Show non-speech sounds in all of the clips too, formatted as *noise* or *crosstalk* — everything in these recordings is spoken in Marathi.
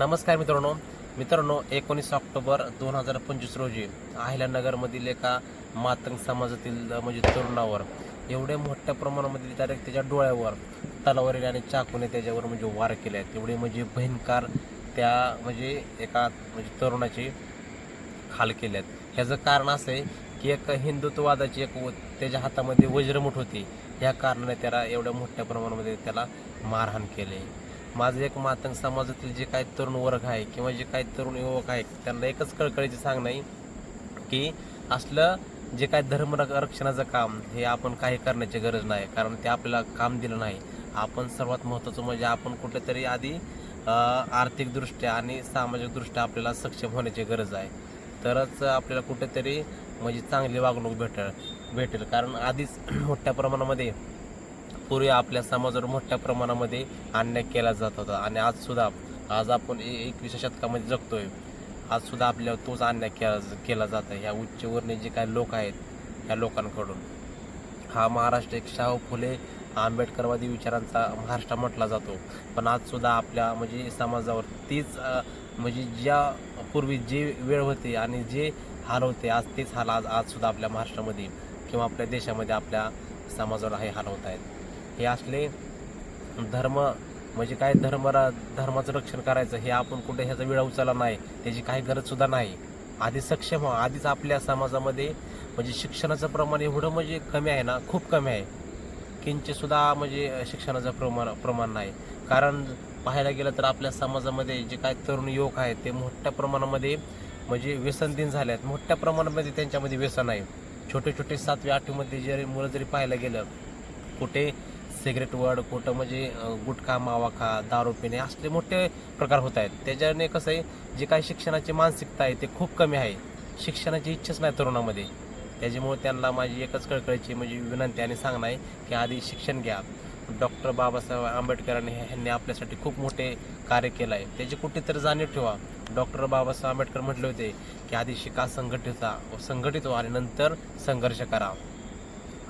नमस्कार मित्रांनो. मित्रांनो एकोणीस ऑक्टोबर दोन हजार पंचवीस रोजी अहिल्यानगरमधील एका मातंग समाजातील म्हणजे तरुणावर एवढ्या मोठ्या प्रमाणामध्ये डायरेक्ट त्याच्या डोळ्यावर तलावरील आणि चाकूने त्याच्यावर म्हणजे वार केले आहेत. एवढे म्हणजे भयंकर त्या म्हणजे एका म्हणजे तरुणाचे हाल केले आहेत. ह्याचं कारण असं आहे की एक हिंदुत्ववादाची एक व- त्याच्या हातामध्ये वज्रमुठ होती. या कारणाने त्याला एवढ्या मोठ्या प्रमाणामध्ये त्याला मारहाण केले. माझं एक मातंग समाजातील जे काही तरुण वर्ग आहे किंवा जे काही तरुण युवक आहे त्यांना एकच कळकळीचे सांगणं नाही की असलं जे काय धर्म रक्षणाचं काम हे आपण काही करण्याची गरज नाही कारण ते आपल्याला काम दिलं नाही. आपण सर्वात महत्त्वाचं म्हणजे आपण कुठेतरी आधी आर्थिकदृष्ट्या आणि सामाजिकदृष्ट्या आपल्याला सक्षम होण्याची गरज आहे. तरच आपल्याला कुठेतरी म्हणजे चांगली वागणूक भेटेल भेटेल. कारण आधीच *clears throat* मोठ्या प्रमाणामध्ये पूर्वी आपल्या समाजावर मोठ्या प्रमाणामध्ये अन्याय केला जात होता. आणि आज सुद्धा आज आपण ए- शतकामध्ये जगतोय. आज सुद्धा आपल्यावर तोच अन्याय केला केला जात आहे. ह्या उच्चवर्णीय जे काही लोक आहेत ह्या लोकांकडून. हा महाराष्ट्र एक शाहू फुले आंबेडकरवादी विचारांचा महाराष्ट्र म्हटला जातो. पण आजसुद्धा आपल्या म्हणजे समाजावर तीच म्हणजे ज्या पूर्वी जे वेळ होते आणि जे हाल होते आज तेच हाल आज आजसुद्धा आपल्या महाराष्ट्रामध्ये किंवा आपल्या देशामध्ये आपल्या समाजावर हे हाल होत आहेत. हे असले धर्म म्हणजे काय धर्म धर्माचं रक्षण करायचं हे आपण कुठे ह्याचा वेळा उचलला नाही त्याची काही गरजसुद्धा नाही. आधी सक्षम व्हा आधीच आपल्या समाजामध्ये म्हणजे शिक्षणाचं प्रमाण एवढं म्हणजे कमी आहे ना खूप कमी आहे. किंचितसुद्धा म्हणजे शिक्षणाचं प्रमाण प्रमाण नाही. कारण पाहायला गेलं तर आपल्या समाजामध्ये जे काय तरुण युवक आहेत ते मोठ्या प्रमाणामध्ये म्हणजे व्यसनदिन झाले आहेत मोठ्या प्रमाणामध्ये त्यांच्यामध्ये व्यसन आहे. छोटे छोटे सातवी आठवीमध्ये जरी मुलं जरी पाहायला गेलं कुठे सिगरेट वड कुठं म्हणजे गुटखा मावा खा दारू पिणे असले मोठे प्रकार होत आहेत. त्याच्याने कसं आहे जे काही शिक्षणाची मानसिकता आहे ते खूप कमी आहे. शिक्षणाची इच्छाच नाही तरुणामध्ये. त्याच्यामुळे त्यांना माझी एकच कळकळीची म्हणजे विनंती आणि सांगणं आहे की आधी शिक्षण घ्या. डॉक्टर बाबासाहेब आंबेडकरांनी ह्यांनी आपल्यासाठी खूप मोठे कार्य केलं आहे. त्याची कुठेतरी जाणीव ठेवा. डॉक्टर बाबासाहेब आंबेडकर म्हटले होते की आधी शिका संघटित संघटित व्हा आणि नंतर संघर्ष करा.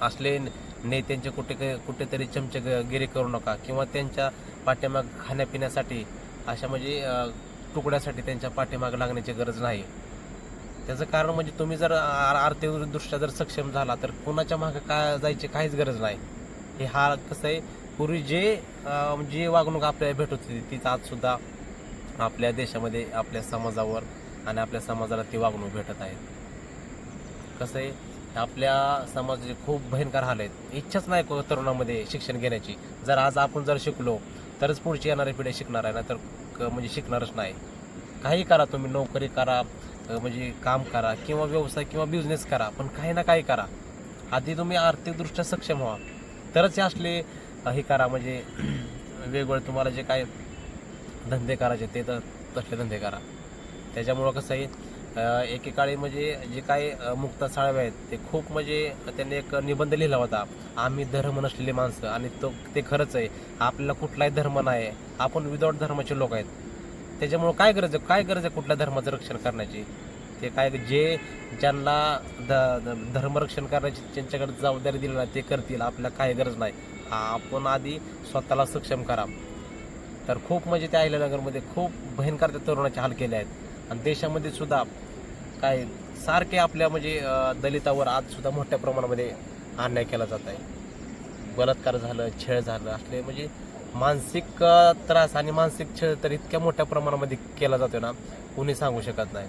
असले नेत्यांचे कुठे कुठेतरी चमचेगिरी करू नका किंवा त्यांच्या पाठीमाग खाण्यापिण्यासाठी अशा म्हणजे तुकड्यासाठी त्यांच्या पाठीमाग लागण्याची गरज नाही. त्याचं कारण म्हणजे तुम्ही जर आर्थिकदृष्ट्या जर सक्षम झाला तर कुणाच्या मागे काय जायची काहीच गरज नाही. हे हा कसं आहे पूर्वी जे जी वागणूक आपल्याला भेटत होती तीच आजसुद्धा आपल्या देशामध्ये आपल्या समाजावर आणि आपल्या समाजाला ती वागणूक भेटत आहे. कसं आहे आपल्या समाजाचे खूप भयंकर हाल आहेत. इच्छाच नाही को- तरुणामध्ये शिक्षण घेण्याची. जर आज आपण जर शिकलो तरच पुढची येणारी पिढी शिकणार आहे ना तर क- म्हणजे शिकणारच नाही. काही करा तुम्ही नोकरी करा म्हणजे काम करा किंवा व्यवसाय किंवा बिझनेस करा पण काही ना काही करा. आधी तुम्ही आर्थिकदृष्ट्या सक्षम व्हा. तरच हे असले हे करा म्हणजे *clears throat* वेगवेगळे तुम्हाला जे काय धंदे करायचे ते तर तसले धंदे करा. त्याच्यामुळं कसं आहे एकेकाळी म्हणजे जे काही मुक्त मुक्ता साळवे आहेत ते खूप म्हणजे त्यांनी एक निबंध लिहिला होता आम्ही धर्म नसलेली माणसं. आणि तो ते खरंच आहे आपल्याला कुठलाही धर्म नाही आपण विदाऊट धर्माचे लोक आहेत. त्याच्यामुळं काय गरज आहे काय गरज आहे कुठल्या धर्माचं रक्षण करण्याची? ते काय जे ज्यांना ध धर्मरक्षण करण्याची त्यांच्याकडे जबाबदारी दिली ना ते करतील आपल्याला काही गरज नाही. आपण आधी स्वतःला सक्षम करा. तर खूप म्हणजे त्या अहिल्यानगरमध्ये खूप भयंकर त्या तरुणाचे हाल केले आहेत. आणि देशामध्ये सुद्धा काय सारखे आपल्या म्हणजे दलितावर आज सुद्धा मोठ्या प्रमाणामध्ये अन्याय केला जात आहे. बलात्कार झालं छळ झालं असले म्हणजे मानसिक त्रास आणि मानसिक छळ तर इतक्या मोठ्या प्रमाणामध्ये केला जातो ना कुणी सांगू शकत नाही.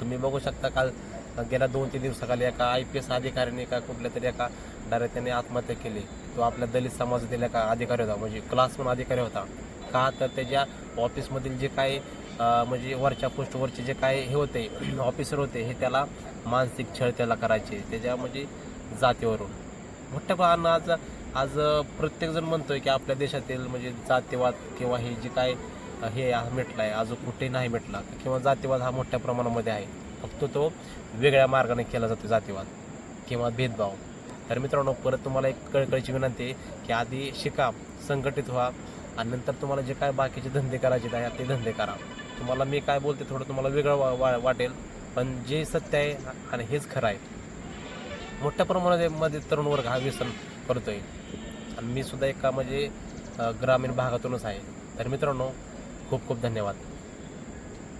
तुम्ही बघू शकता काल गेल्या दोन तीन दिवसाखाली एका आय पी एस अधिकाऱ्याने एका कुठल्या तरी एका डायरेक्ट त्याने आत्महत्या केली. तो आपल्या दलित समाजातील एका अधिकारी होता म्हणजे क्लास अधिकारी होता. का? तर त्याच्या ऑफिसमधील जे काही म्हणजे वरच्या पोस्टवरचे जे काही हे होते *clears throat* ऑफिसर होते हे त्याला मानसिक छळ त्याला करायचे. त्याच्या म्हणजे जातीवरून. मोठ्या प्रमाणात आज आज प्रत्येकजण म्हणतोय की आपल्या देशातील म्हणजे जातीवाद किंवा हे जे काय हे मिटला आहे अजून कुठे नाही मिटला किंवा जातीवाद हा मोठ्या प्रमाणामध्ये आहे. फक्त तो वेगळ्या मार्गाने केला जातो जातीवाद किंवा भेदभाव. तर मित्रांनो परत तुम्हाला एक कळकळीची विनंती आहे की आधी शिका संघटित व्हा आणि नंतर तुम्हाला जे काय बाकीचे धंदे करायचे आहे ते धंदे करा. तुम्हाला मी काय बोलते थोडं तुम्हाला वेगळं वा वा- वाटेल. पण जे सत्य आहे आणि हेच खरं आहे. मोठ्या प्रमाणामध्ये तरुण वर्ग हा व्यसन आहे आणि मी सुद्धा एका म्हणजे ग्रामीण भागातूनच आहे. तर मित्रांनो खूप खूप धन्यवाद.